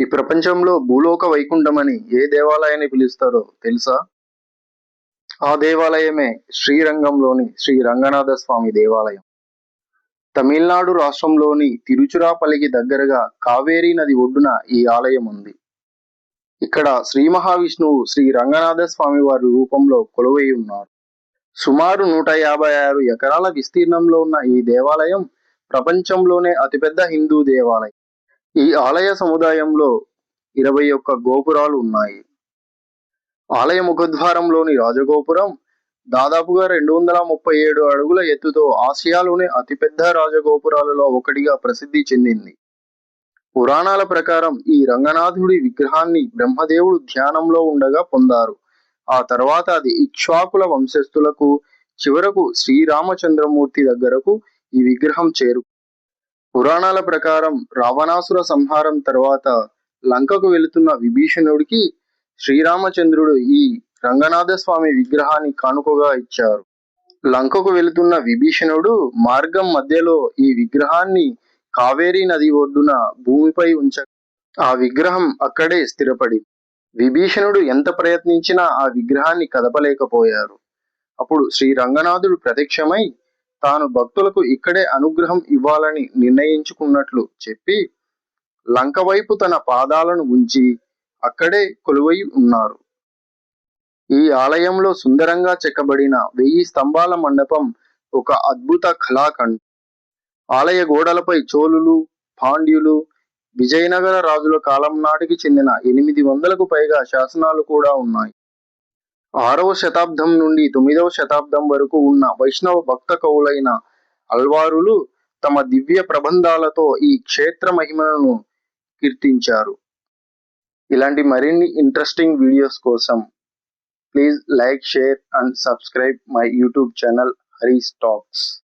ఈ ప్రపంచంలో భూలోక వైకుంఠం అని ఏ దేవాలయాన్ని పిలుస్తారో తెలుసా? ఆ దేవాలయమే శ్రీరంగంలోని శ్రీ రంగనాథ స్వామి దేవాలయం. తమిళనాడు రాష్ట్రంలోని తిరుచురాపల్లికి దగ్గరగా కావేరీ నది ఒడ్డున ఈ ఆలయం ఉంది. ఇక్కడ శ్రీ మహావిష్ణువు శ్రీ రంగనాథ స్వామి వారి రూపంలో కొలువై ఉన్నారు. సుమారు నూట యాభై ఆరు ఎకరాల విస్తీర్ణంలో ఉన్న ఈ దేవాలయం ప్రపంచంలోనే అతిపెద్ద హిందూ దేవాలయం. ఈ ఆలయ సముదాయంలో ఇరవై ఒక్క గోపురాలు ఉన్నాయి. ఆలయ ముఖద్వారంలోని రాజగోపురం దాదాపుగా రెండు వందల ముప్పై ఏడు అడుగుల ఎత్తుతో ఆసియాలోనే అతిపెద్ద రాజగోపురాలలో ఒకటిగా ప్రసిద్ధి చెందింది. పురాణాల ప్రకారం ఈ రంగనాథుడి విగ్రహాన్ని బ్రహ్మదేవుడు ధ్యానంలో ఉండగా పొందారు. ఆ తర్వాత అది ఇక్ష్వాకుల వంశస్థులకు చివరకు శ్రీరామచంద్రమూర్తి దగ్గరకు ఈ విగ్రహం చేరు పురాణాల ప్రకారం రావణాసుర సంహారం తర్వాత లంకకు వెళుతున్న విభీషణుడికి శ్రీరామచంద్రుడు ఈ రంగనాథ స్వామి విగ్రహాన్ని కానుకగా ఇచ్చారు. లంకకు వెళుతున్న విభీషణుడు మార్గం మధ్యలో ఈ విగ్రహాన్ని కావేరీ నది ఒడ్డున భూమిపై ఉంచ ఆ విగ్రహం అక్కడే స్థిరపడి విభీషణుడు ఎంత ప్రయత్నించినా ఆ విగ్రహాన్ని కదపలేకపోయారు. అప్పుడు శ్రీ రంగనాథుడు ప్రత్యక్షమై తాను భక్తులకు ఇక్కడే అనుగ్రహం ఇవ్వాలని నిర్ణయించుకున్నట్లు చెప్పి లంక వైపు తన పాదాలను ఉంచి అక్కడే కొలువై ఉన్నారు. ఈ ఆలయంలో సుందరంగా చెక్కబడిన వెయ్యి స్తంభాల మండపం ఒక అద్భుత కళాఖండ్. ఆలయ గోడలపై చోళులు పాండ్యులు విజయనగర రాజుల కాలం నాటికి చెందిన ఎనిమిది వందలకు పైగా శాసనాలు కూడా ఉన్నాయి. ఆరవ శతాబ్దం నుండి తొమ్మిదవ శతాబ్దం వరకు ఉన్న వైష్ణవ భక్త కవులైన అల్వారులు తమ దివ్య ప్రబంధాలతో ఈ క్షేత్ర మహిమలను కీర్తించారు. ఇలాంటి మరిన్ని ఇంట్రెస్టింగ్ వీడియోస్ కోసం please like share and subscribe my YouTube channel Haris talks